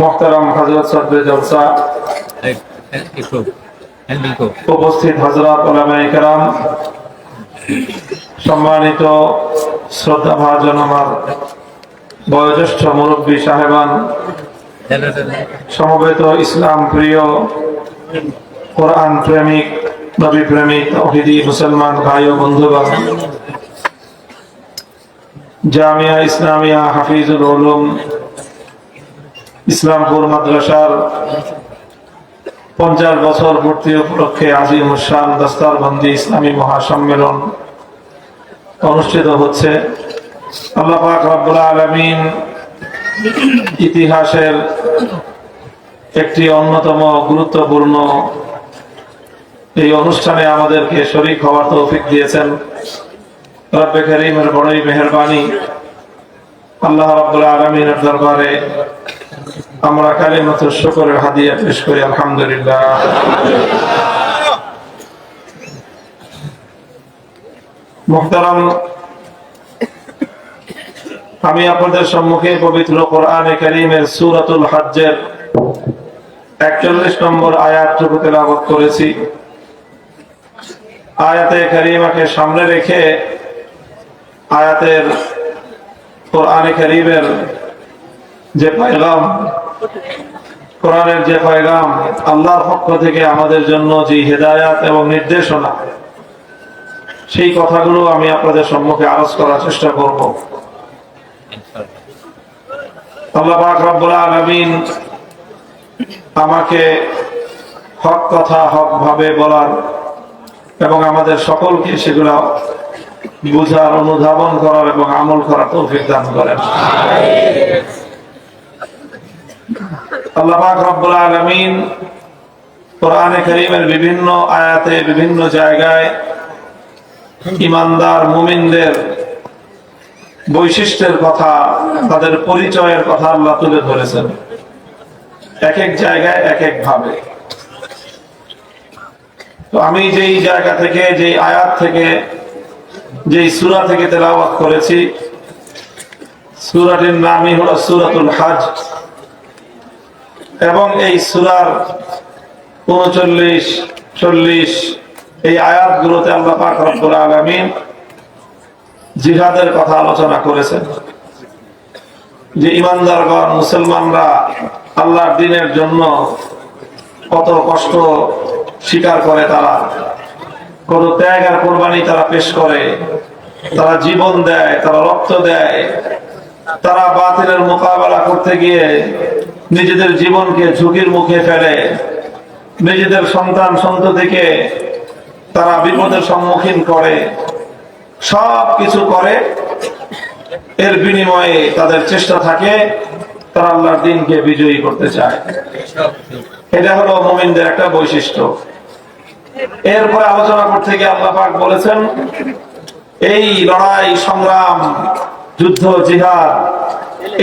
মোহতারাম হজরত সদ্রে জলসা উপস্থিত হজরত ওলামাই কেরাম। সম্মানিত শ্রদ্ধা ভাজন আমার বয়োজ্যেষ্ঠ মুরব্বী সাহেবান সমবেত ইসলাম প্রিয় কোরআন প্রেমিক নবী প্রেমিক অহিদি মুসলমান ভাই ও বন্ধুগণ জামিয়া ইসলামিয়া হাফিজুল উলুম ইসলামপুর মাদ্রাসার পঞ্চাশ বছর পূর্তি উপলক্ষে আজিম উসান দস্তারবন্দি ইসলামী মহাসম্মেলন অনুষ্ঠিত হচ্ছে। আল্লাহ পাক আলমিন ইতিহাসের একটি অন্যতম গুরুত্বপূর্ণ এই অনুষ্ঠানে আমাদেরকে শরীক হওয়ার তৌফিক দিয়েছেন। রব্বে করিমের বড়ই মেহরবানি। আল্লাহ রব্বুল আলমিনের দরবারে আমরা কালিমাত শুকরের হাদিয়া পেশ করি, আলহামদুলিল্লাহ। মুহতারাম, আমি আপনাদের সম্মুখে পবিত্র কোরআনে করিমের সুরাতুল হজ্জের একচল্লিশ নম্বর আয়াতটুকু তেলাবত করেছি। আয়াতে করিমাকে সামনে রেখে আয়াতের কোরআনে করিমের যে পয়গাম, কোরআনের যে পয়গাম, আল্লাহর পক্ষ থেকে আমাদের জন্য যে হেদায়াত এবং নির্দেশনা, সেই কথাগুলো আমি আপনাদের সম্মুখে আলোচ করার চেষ্টা করব। আল্লাহ পাক রব্বুল আলামিন আমাকে হক কথা হক ভাবে বলার এবং আমাদের সকলকে সেগুলো বুঝার, অনুধাবন করার এবং আমল করার তৌফিক দান করেন। রব্বুল কোরআনে বিভিন্ন আয়াতে বিভিন্ন জায়গায় ইমানদার মুমিনদের বৈশিষ্ট্যের কথা, তাদের পরিচয়ের কথা আল্লাহ তুলে ধরেছেন। এক এক জায়গায় এক এক ভাবে। তো আমি যেই জায়গা থেকে, যেই আয়াত থেকে, যেই সুরা থেকে তেলাওয়াত করেছি, সুরাটির নামই হলো সুরাতুল হজ এবং এই সুরার উনচল্লিশ, চল্লিশ এই আয়াতগুলোতে আল্লাহ পাক রব্বুল আলামিন জিহাদের কথা আলোচনা করেছেন। যে ইমানদারগণ, মুসলমানরা আল্লাহর দিনের জন্য কত কষ্ট স্বীকার করে তারা, কত ত্যাগ আর কোরবানি তারা পেশ করে, তারা জীবন দেয়, তারা রক্ত দেয়, তারা বাতিলের মোকাবেলা করতে গিয়ে নিজেদের জীবনকে ঝুঁকির মুখে ফেলে, নিজেদের সন্তান সন্ততিকে তারা বিপদের সম্মুখীন করে সব কিছু করে, এর বিনিময়ে তাদের চেষ্টা থাকে, তারা আল্লাহর দিনকে বিজয়ী করতে চায়। এটা হলো মোমিনদের একটা বৈশিষ্ট্য। এরপরে আলোচনা করতে গিয়ে আল্লাহ পাক বলেছেন, এই লড়াই, সংগ্রাম, যুদ্ধ, জিহাদ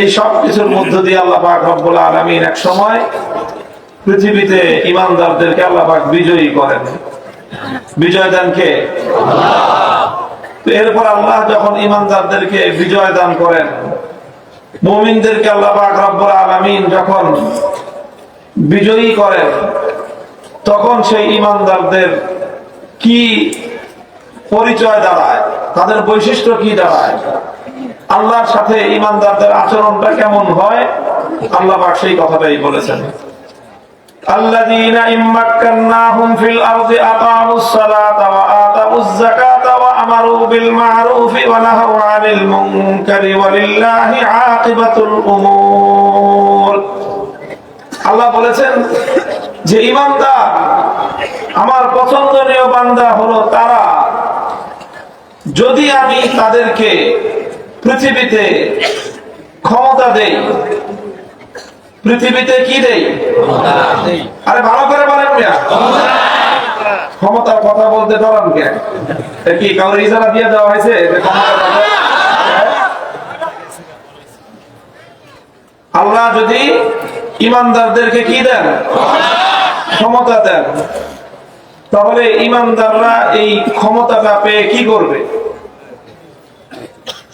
এই সব কিছুর মধ্য দিয়ে আল্লাহ পাক রব্বুল আলামিন এক সময় পৃথিবীতে ইমানদারদেরকে আল্লাহ পাক বিজয়ী করেন। বিজয় দান কে? এরপর আল্লাহ যখন ইমানদারদেরকে বিজয় দান করেন, মুমিনদেরকে আল্লাহ পাক রব্বুল আলামিন যখন বিজয়ী করেন, তখন সেই ইমানদারদের কি পরিচয় দাঁড়ায়? তাদের বৈশিষ্ট্য কি দাঁড়ায়? আল্লাহর সাথে ইমানদারদের আচরণটা কেমন হয় আল্লাহ পাক সেই কথাটাই বলেছেন الذين إن مكناهم في الأرض أقاموا الصلاة وآتوا الزكاة وأمروا بالمعروف ونهوا عن المنكر ولله عاقبة الأمور আল্লাহ বলেছেন যে ইমানদার আমার পছন্দনীয় বান্দা হলো তারা যদি আমি তাদেরকে পৃথিবীতে ক্ষমতা দেই। পৃথিবীতে কি দেই? আরে ভালো করে বলেন ক্ষমতার কথা বলতে ডরান কেন কি কাউরে ইজারা দিয়ে দেওয়া হয়েছে? আল্লাহ যদি ইমানদারদেরকে কি দেন? ক্ষমতা দেন। তাহলে ইমানদাররা এই ক্ষমতাটা পেয়ে কি করবে?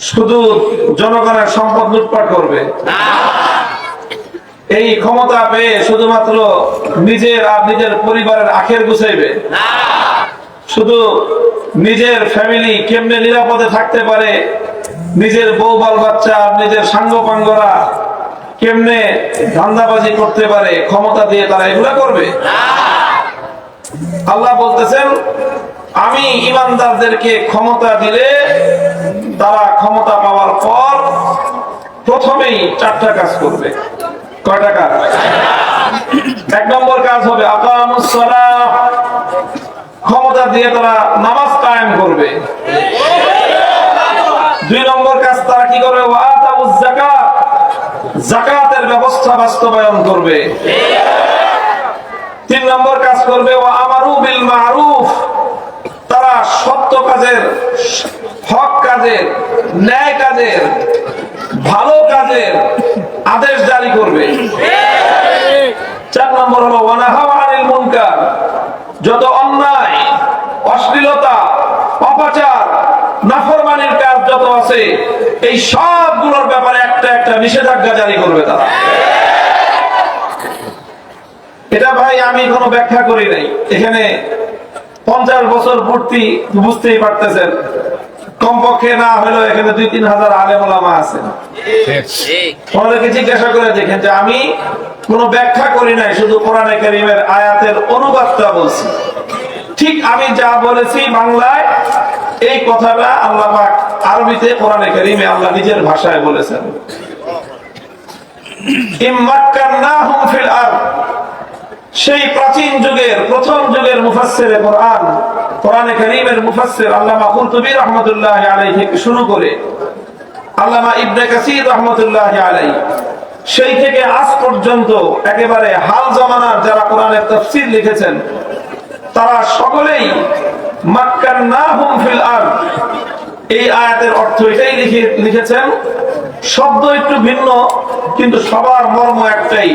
শুধু জনগণের সম্পদ লুটপাট করবে। এই ক্ষমতা পেয়ে শুধুমাত্র নিজের আর নিজের পরিবারের আখের গুছাইবে। শুধু নিজের ফ্যামিলি কেমনে নিরাপদে থাকতে পারে, নিজের বউ, বাল, বাচ্চা নিজের সাঙ্গ পাঙ্গরা কেমনে ধান্দাবাজি করতে পারে, ক্ষমতা দিয়ে তারা এগুলা করবে। আল্লাহ বলতেছেন, আমি ইমানদারদেরকে ক্ষমতা দিলে তারা ক্ষমতা পাওয়ার পর প্রথমেই চারটা কাজ করবে। কয়টা কাজ? এক নম্বর কাজ হবে আকামুস ক্ষমতা দিয়ে তারা নামাজ কায়েম করবে। দুই নম্বর কাজ, তারা কি করবে? যাকাতের ব্যবস্থা বাস্তবায়ন করবে। তিন নম্বর কাজ করবে ও আমারু বিল মারুফ। সত্য কাজের, হক কাজের, ন্যায় কাজের, ভালো কাজের আদেশ জারি করবে। চার নম্বর হলো ওয়ানাহাওয়া আনিল মুনকার। যত অন্যায়, অশ্লীলতা, অপাচার, নাফরমানির কাজ যত আছে, এই সবগুলোর ব্যাপারে একটা একটা নিষেধাজ্ঞা জারি করবে তারা। এটা ভাই আমি কোনো ব্যাখ্যা করি নাই। এখানে পঞ্চাশ বছর পূর্তি বুঝতেই পারতেছেন। কমপক্ষে না হলেও এখানে দুই তিন হাজার আলেমা আছেন। ওনাদেরকে জিজ্ঞাসা করে দেখেন যে আমি কোনো ব্যাখ্যা করি নাই, শুধু কোরআনে কারিমের আয়াতের অনুবাদটা বলছি। ঠিক আমি যা বলেছি বাংলায়, এই কথাটা আল্লাহ আরবিতে, কোরআনে কারিমে আল্লাহ নিজের ভাষায় বলেছেন। ইম্মাক্কান্নাহুম ফিল আরদ। সেই প্রাচীন যুগের, প্রথম যুগের মুফাসসির কোরআন, কোরআনে কারীমের মুফাসসির আল্লামা কুরতুবী রাহমাতুল্লাহ আলাইহি থেকে শুরু করে আল্লামা ইবনে কাসির রাহমাতুল্লাহ আলাইহি, সেই থেকে আজ পর্যন্ত একেবারে হাল জামানার যারা কোরআনের তাফসীর লিখেছেন, তারা সকলেই মাক্কান্নাহুম ফিল আরদ। এই আয়াতের অর্থ এটাই লিখে, লিখেছেন, শব্দ একটু ভিন্ন, কিন্তু সবার মর্ম একটাই।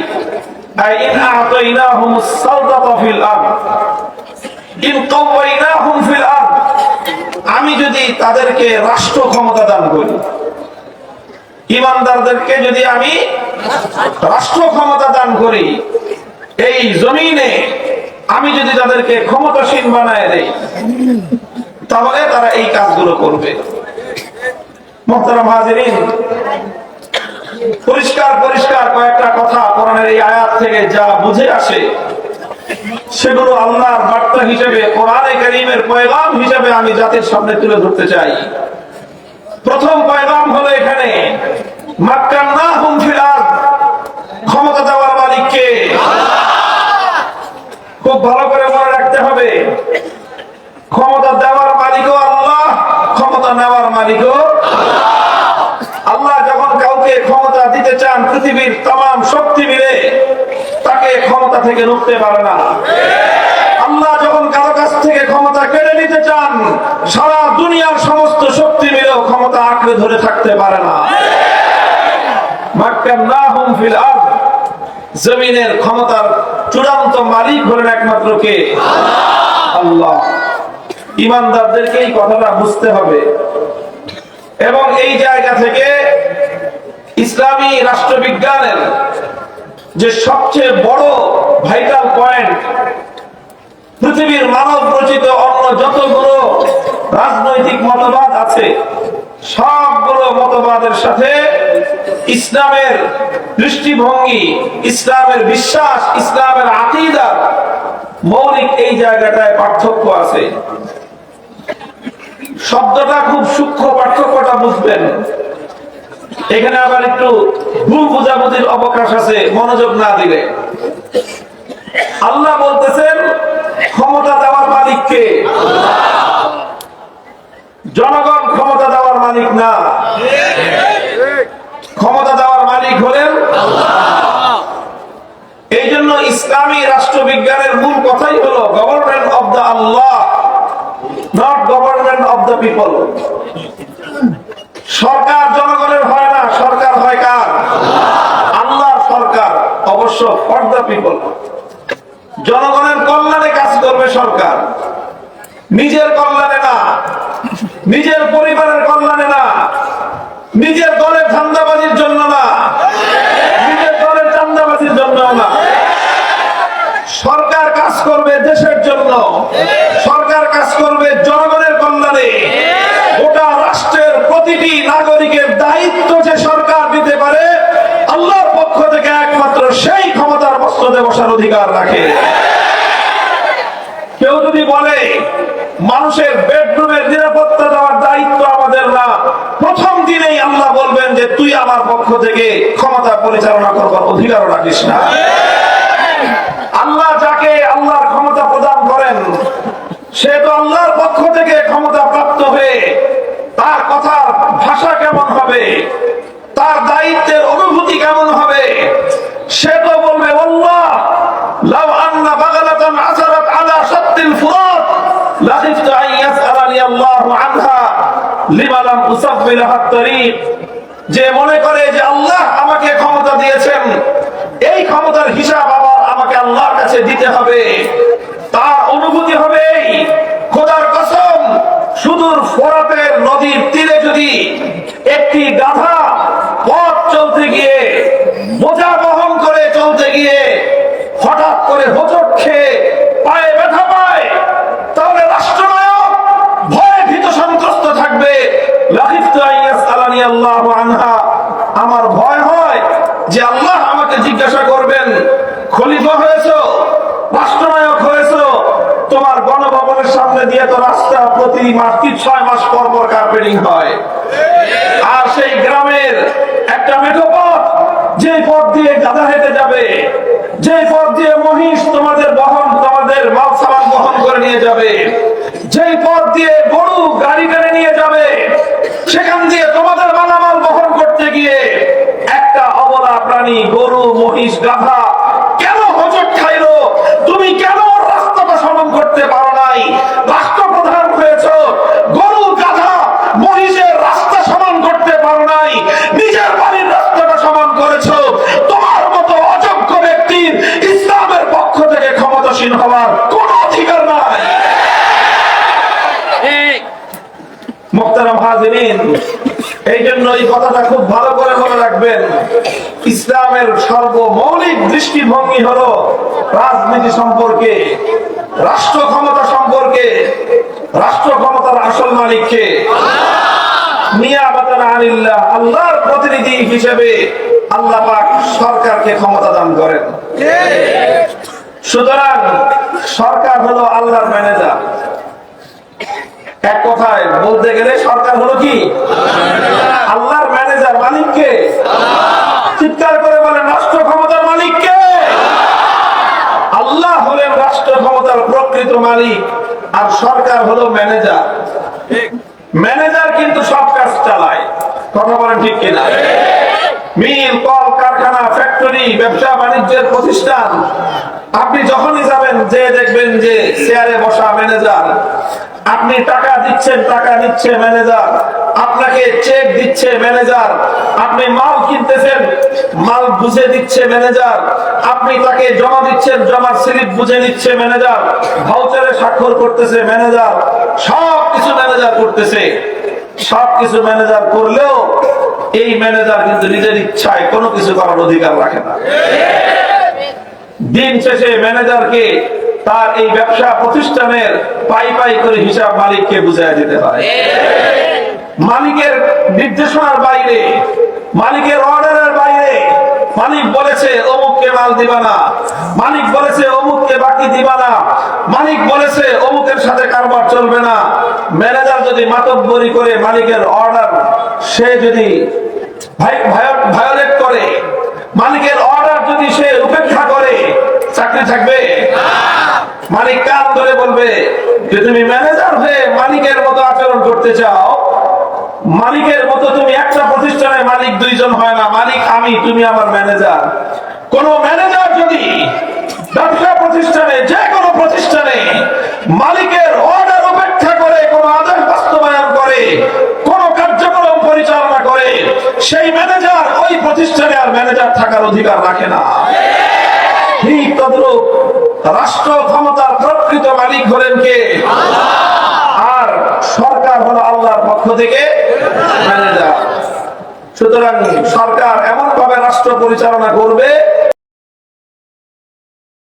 আমি যদি তাদেরকে রাষ্ট্র ক্ষমতা দান করি, ইমানদারদেরকে যদি আমি রাষ্ট্র ক্ষমতা দান করি, এই জমিনে আমি যদি তাদেরকে ক্ষমতাসীন বানায় দেই, তাহলে তারা এই কাজগুলো করবে। হাজিরিন পরিষ্কার পরিষ্কার কয়েকটা কথা কোরআনের এই আয়াত থেকে যা বুঝে আসে, সেগুলো আল্লাহর বার্তা হিসেবে, কোরআনে করিমের পয়গাম হিসেবে আমি জাতির সামনে তুলে ধরতে চাই। প্রথম পয়গাম হলো এখানে, মাক্কান্নাহুম ফিল আরদ ক্ষমতা দেওয়ার মালিক কে খুব ভালো করে মনে রাখতে হবে ক্ষমতা দেওয়ার মালিকও আল্লাহ ক্ষমতা নেওয়ার মালিকও আল্লাহ যখন কাউকে ক্ষমতা দিতে চান পৃথিবীর তাম শক্তি মিলে তাকে ক্ষমতা থেকে রুখতে পারে না। আল্লাহ যখন কারও কাছ থেকে ক্ষমতা কেড়ে নিতে চান, সারা দুনিয়ার সমস্ত শক্তি মিলেও ক্ষমতা আঁকড়ে ধরে থাকতে পারে না। ইসলামী রাষ্ট্রবিজ্ঞানের যে সবচেয়ে বড় ভাইটাল পয়েন্ট পৃথিবীর মানব রচিত অন্য যতগুলো রাজনৈতিক মতবাদ আছে, সবগুলো মতবাদের সাথে ইসলামের দৃষ্টিভঙ্গি, ইসলামের বিশ্বাস, ইসলামের আকিদা, মৌলিক এই জায়গাটায় পার্থক্য আছে। শব্দটা খুব সূক্ষ্ম পার্থক্যটা বুঝবেন। এখানে আবার একটু ভুল বুঝাবুঝির অবকাশ আছে, মনোযোগ না দিলে। আল্লাহ বলতেছেন, ক্ষমতা দেওয়ার মালিককে জনগণ ক্ষমতা দেওয়ার মালিক না। ক্ষমতা দেওয়ার মালিক হলেন এই জন্য ইসলামী রাষ্ট্রবিজ্ঞানের মূল কথাই হলো, government of the Allah, not government of the people. সরকার জনগণের হয় না, সরকার হয় কার? আল্লাহর সরকার, অবশ্য ফর দ্য পিপল। জনগণের কল্যাণে কাজ করবে সরকার। নিজের কল্যাণে না, নিজের পরিবারের কল্যাণে না, নিজের দলের ধান্দাবাজির জন্য না, নিজের দলের চান্দাবাজির জন্য না। সরকার কাজ করবে দেশের জন্য, সরকার কাজ করবে জনগণের কল্যাণে। গোটা রাষ্ট্রের প্রতিটি নাগরিকের দায়িত্ব যে সরকার অধিকার রাখে। কেউ যদি বলে, মানুষের বেডরুমের নিরাপত্তা দেওয়ার দায়িত্ব আমাদের না, প্রথম দিনেই আল্লাহ বলবেন যে, তুই আমার পক্ষ থেকে ক্ষমতা পরিচালনা করবার অধিকারও রাখিস না। আল্লাহ যাকে আল্লাহর ক্ষমতা প্রদান করেন, সে তো আল্লাহর পক্ষ থেকে ক্ষমতা প্রাপ্ত হয়ে তার কথার ভাষা কেমন হবে, তার দায়িত্বের অনুভূতি কেমন হবে সে তো বলবে যে মনে করে যে আল্লাহ আমাকে ক্ষমতা দিয়েছেন, এই ক্ষমতার হিসাব আবার আমাকে আল্লাহর কাছে দিতে হবে। তার অনুভূতি হবে খোদার কসম, সুদূর ফোরাতের নদীর তীরে যদি একটি গাধা পথ চলতে গিয়ে বোঝা বহন করে চলতে গিয়ে হঠাৎ করে হোঁচট খেয়ে পায়ে ব্যথা পায়, তাহলে রাষ্ট্রনায়ক ভয়ে ভীত সন্ত্রস্ত থাকবে। আমার ভয় হয় যে আল্লাহ আমাকে জিজ্ঞাসা করবেন, খলিফা হয়েছো, রাষ্ট্রনায়ক হয়েছো, তোমার গণভবনের সামনে দিয়ে তো রাস্তা প্রতি মাস কি ছয় মাস পর পর কার্পেটিং হয়। আর সেই গ্রামের একটা মেঠো পথ যে পথ দিয়ে গাধা হেঁটে যাবে যে পথ দিয়ে মহিষ তোমাদের বহন, তোমাদের মাল সামান বহন করে নিয়ে যাবে, যেই পথ দিয়ে গরু, গাড়ি টেনে নিয়ে যাবে, সেখান দিয়ে তোমাদের মালামাল বহন করতে গিয়ে একটা অবলা প্রাণী, গরু, মহিষ, গাধা কেন হোঁচট খাইলো? তুমি কেন রাস্তাটা সমান করতে পারো নাই? রাষ্ট্রপ্রধান হয়েছ গরু গাধা মহিষের রাস্তা সমান করতে পারো নাই নিজের বাড়ির রাস্তাটা সমান করেছ তোমার মতো অযোগ্য ব্যক্তির ইসলামের পক্ষ থেকে ক্ষমতাসীন হওয়ার কোন অধিকার নাই মোহতারাম হাজিরিন এই কথাটা খুব ভালো করে মনে রাখবেন। ইসলামের সর্বমৌলিক দৃষ্টিভঙ্গি হলো রাজনীতি সম্পর্কে, রাষ্ট্র ক্ষমতা সম্পর্কে, রাষ্ট্র ক্ষমতার আসল মালিককে। আল্লাহর প্রতিনিধি হিসেবে আল্লাহ পাক সরকারকে ক্ষমতা দান করেন। সুতরাং সরকার হলো আল্লাহর ম্যানেজার। এক কথায় বলতে গেলে সরকার হলো কি? আল্লাহর ম্যানেজার মালিককে। চিৎকার করে বলেন রাষ্ট্র ক্ষমতার মালিককে? আল্লাহ হলেন রাষ্ট্র ক্ষমতার প্রকৃত মালিক, আর সরকার হলো ম্যানেজার ম্যানেজার কিন্তু সব কাজ চালায়। কথা বলেন ঠিক কিনা? মিল, কল, কারখানা ফ্যাক্টরি ব্যবসা, বাণিজ্যের প্রতিষ্ঠান। আপনি যখনই যাবেন, যে দেখবেন যে চেয়ারে বসা ম্যানেজার আপনি টাকা দিচ্ছেন, টাকা নিচ্ছে ম্যানেজার। আপনাকে চেক দিচ্ছে ম্যানেজার। আপনি মাল কিনতেছেন, মাল বুঝে দিচ্ছে ম্যানেজার। আপনি তাকে জমা দিচ্ছেন, জমার স্লিপ বুঝে নিচ্ছে ম্যানেজার। ভাউচারে স্বাক্ষর করতেছে ম্যানেজার। সব কিছু ম্যানেজার করতেছে। সব কিছু ম্যানেজার করলেও এই ম্যানেজার কিন্তু নিজের ইচ্ছায় কোনো কিছু করার অধিকার রাখে না। দিন শেষে ম্যানেজারকে তার এই ব্যবসা প্রতিষ্ঠানের পাই পাই করে হিসাব মালিককে বুঝাই দিতে হয় মালিকের নির্দেশনার বাইরে, মালিকের অর্ডারের বাইরে মালিক বলেছে, অমুককে মাল দিবা না। মালিক বলেছে, অমুককে বাকি দিবা না। মালিক বলেছে, অমুকের সাথে কারবার চলবে না। ম্যানেজার যদি মাতব্বরি করে মালিকের অর্ডার, সে যদি ভায়োলেট করে, মালিকের অর্ডার যদি সে উপেক্ষা করে, চাকরি থাকবে? মালিক কান ধরে বলবে? যে তুমি ম্যানেজার হয়ে মালিকের মতো আচরণ করতে চাও, মালিকের মতো তুমি একটা প্রতিষ্ঠানে মালিক দুইজন হয় না, মালিক আমি, তুমি আমার ম্যানেজার কোন ম্যানেজার যদি ব্যবসা প্রতিষ্ঠানে, যে কোনো প্রতিষ্ঠানে মালিকের অর্ডার উপেক্ষা করে, কোন আদেশ বাস্তবায়ন করে, কোন কার্যক্রম পরিচালনা করে, সেই ম্যানেজার ওই প্রতিষ্ঠানে আর ম্যানেজার থাকার অধিকার রাখে না। ঠিক তদ্রুপ। রাষ্ট্র ক্ষমতার প্রকৃত মালিক হলেন কে? আর সরকার হলো আল্লাহর পক্ষ থেকে ম্যানেজার। সুতরাং সরকার এমন ভাবে রাষ্ট্র পরিচালনা করবে